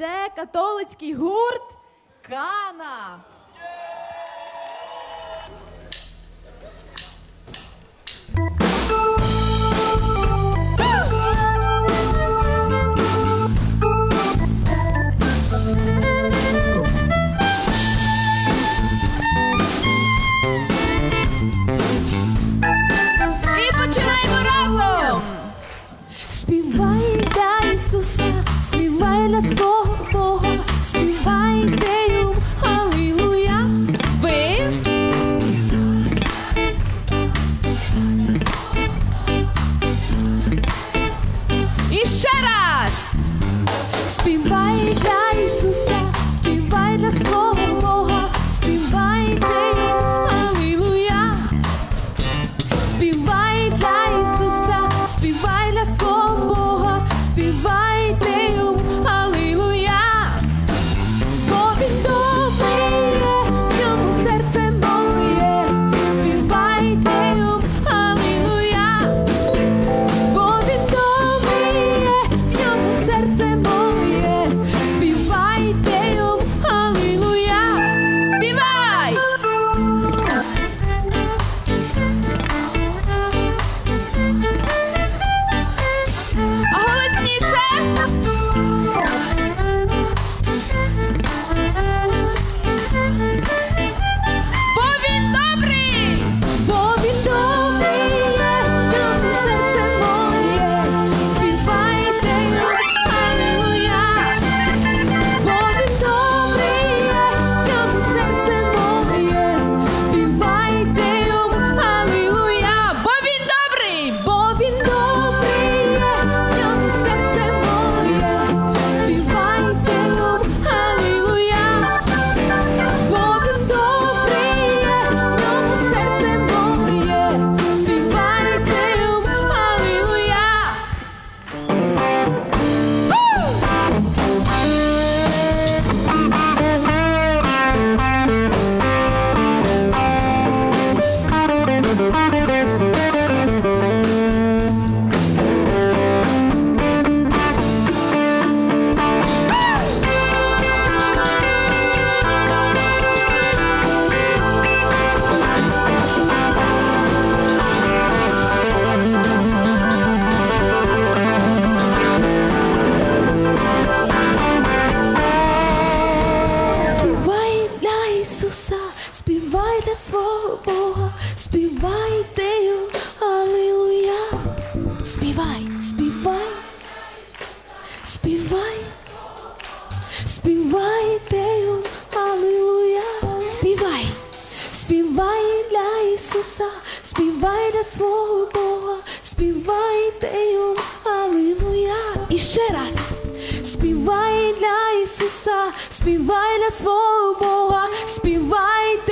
Це католицький гурт Кана. Співай для Ісуса, співай для свого. Ісуса, співайте свого Бога, співайте, Аллилуйя. Співай, співай, співай, співайте, Аллилуйя. Співай, співай для Ісуса, співай для свого Бога, співайте, Аллилуйя. І ще раз, співай для Ісуса, співай для свого Бога, співайте.